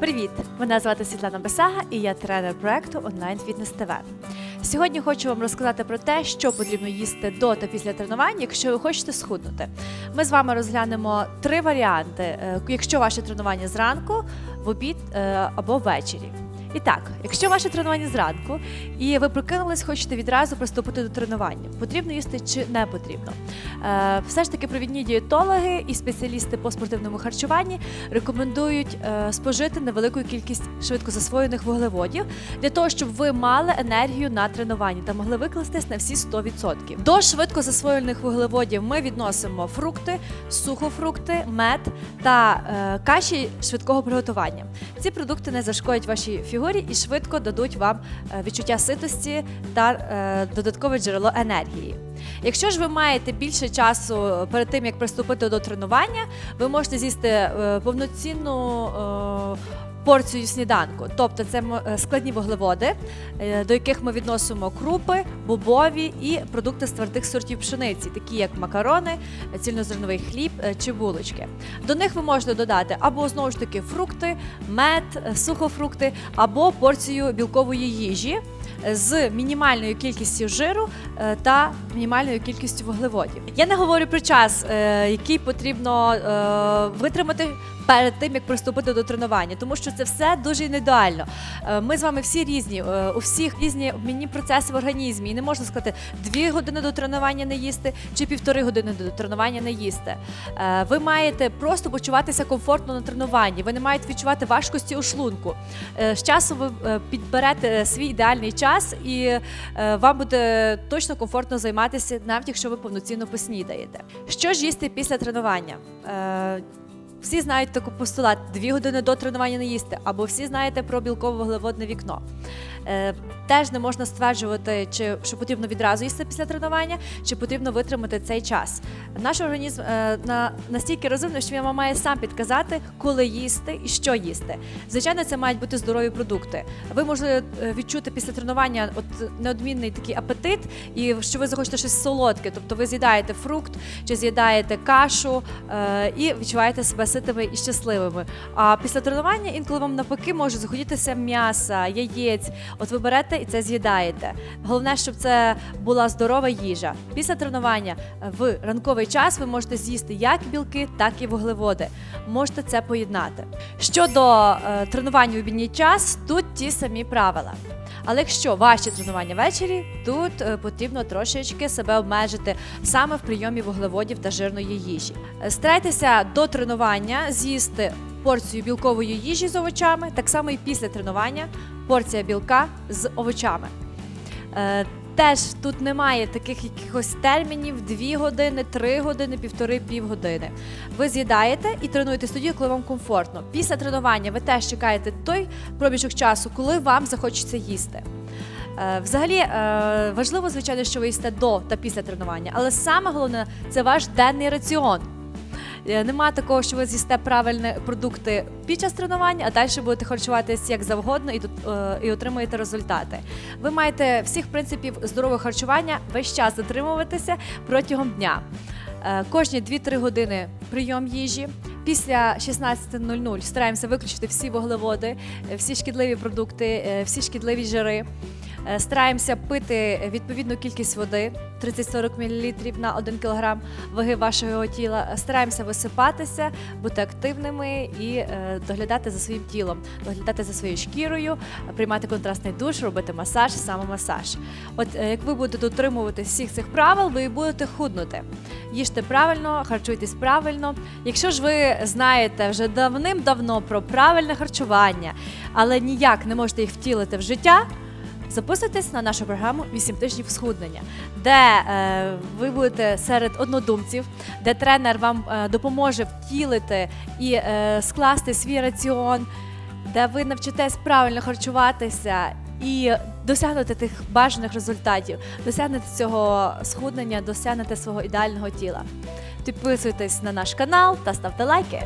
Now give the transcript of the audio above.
Привіт! Мене звати Світлана Бесага і я тренер проекту онлайн фітнес ТВ. Сьогодні хочу вам розказати про те, що потрібно їсти до та після тренування, якщо ви хочете схуднути. Ми з вами розглянемо три варіанти, е, якщо ваше тренування зранку, в обід е, або ввечері. І так, якщо ваше тренування зранку і ви прокинулись, хочете відразу приступити до тренування, потрібно їсти чи не потрібно. Е, все ж таки провідні дієтологи і спеціалісти по спортивному харчуванні рекомендують е, спожити невелику кількість швидко засвоєних вуглеводів для того, щоб ви мали енергію на тренуванні та могли викластись на всі 100%. До швидко засвоєних вуглеводів ми відносимо фрукти, сухофрукти, мед та е, каші швидкого приготування. Ці продукти не зашкодять вашій фігурі і швидко дадуть вам е, відчуття ситості та е, додаткове джерело енергії. Якщо ж ви маєте більше часу перед тим, як приступити до тренування, ви можете з'їсти е, повноцінну порцію сніданку. Тобто це е, складні вуглеводи, е, до яких ми відносимо крупи, бобові і продукти з твердих сортів пшениці, такі як макарони, цільнозерновий хліб е, чи булочки. До них ви можете додати або знову ж таки фрукти, мед, сухофрукти, або порцію білкової їжі з мінімальною кількістю жиру е, та мінімальною кількістю вуглеводів. Я не говорю про час, е, який потрібно е, витримати. Перед тим як приступити до тренування, тому що це все дуже індивідуально. Ми з вами всі різні, у всіх різні обмінні процеси в організмі. І не можна сказати дві години до тренування не їсти чи півтори години до тренування не їсти. Ви маєте просто почуватися комфортно на тренуванні. Ви не маєте відчувати важкості у шлунку. З часом ви підберете свій ідеальний час, і е, вам буде точно комфортно займатися, навіть якщо ви повноцінно поснідаєте. Що ж їсти після тренування? Е, всі знають таку постулат: дві години до тренування не їсти, або всі знаєте про білково-вуглеводне вікно. Е, теж не можна стверджувати, чи що потрібно відразу їсти після тренування, чи потрібно витримати цей час. Наш організм е, на настільки розвинений, що він має сам підказати, коли їсти і що їсти. Звичайно, це мають бути здорові продукти. Ви можете відчути після тренування от неодмінний такий апетит, і що ви захочете щось солодке, тобто ви з'їдаєте фрукт чи з'їдаєте кашу е, і відчуваєте себе ситими і щасливими. А після тренування інколи вам навпаки може захотітися м'яса, яєць. От ви берете і це з'їдаєте. Головне, щоб це була здорова їжа. Після тренування в ранковий час ви можете з'їсти як білки, так і вуглеводи. Можете це поєднати. Щодо е, тренування в обідній час, тут ті самі правила. Але якщо ваші тренування ввечері, тут е, потрібно трошечки себе обмежити саме в прийомі вуглеводів та жирної їжі. Е, Старайтеся до тренування з'їсти порцію білкової їжі з овочами, так само і після тренування порція білка з овочами. Е, Теж тут немає таких якихось термінів 2 години, 3 години, півтори півгодини. Ви з'їдаєте і тренуєтесь тоді, коли вам комфортно. Після тренування ви теж чекаєте той проміжок часу, коли вам захочеться їсти. Е, Взагалі е, важливо, звичайно, що ви їсте до та після тренування, але саме головне це ваш денний раціон. Е, Нема такого, що ви з'їсте правильні продукти під час тренувань, а далі будете харчуватись як завгодно і, тут, е, і отримуєте результати. Ви маєте всіх принципів здорового харчування весь час затримуватися протягом дня. Е, Кожні 2-3 години прийом їжі. Після 16.00 стараємося виключити всі вуглеводи, е, всі шкідливі продукти, е, всі шкідливі жири. Е, Стараємося пити відповідну кількість води 30-40 мл на 1 кг ваги вашого тіла. Стараємося висипатися, бути активними і доглядати за своїм тілом, доглядати за своєю шкірою, приймати контрастний душ, робити масаж, самомасаж. От як ви будете дотримуватись всіх цих правил, ви будете худнути. Їжте правильно, харчуйтесь правильно. Якщо ж ви знаєте вже давним-давно про правильне харчування, але ніяк не можете їх втілити в життя. Записуйтесь на нашу програму «8 тижнів схуднення, де е, ви будете серед однодумців, де тренер вам е, допоможе втілити і е, скласти свій раціон, де ви навчитесь правильно харчуватися і досягнути тих бажаних результатів, досягнете цього схуднення, досягнете свого ідеального тіла. Підписуйтесь на наш канал та ставте лайки.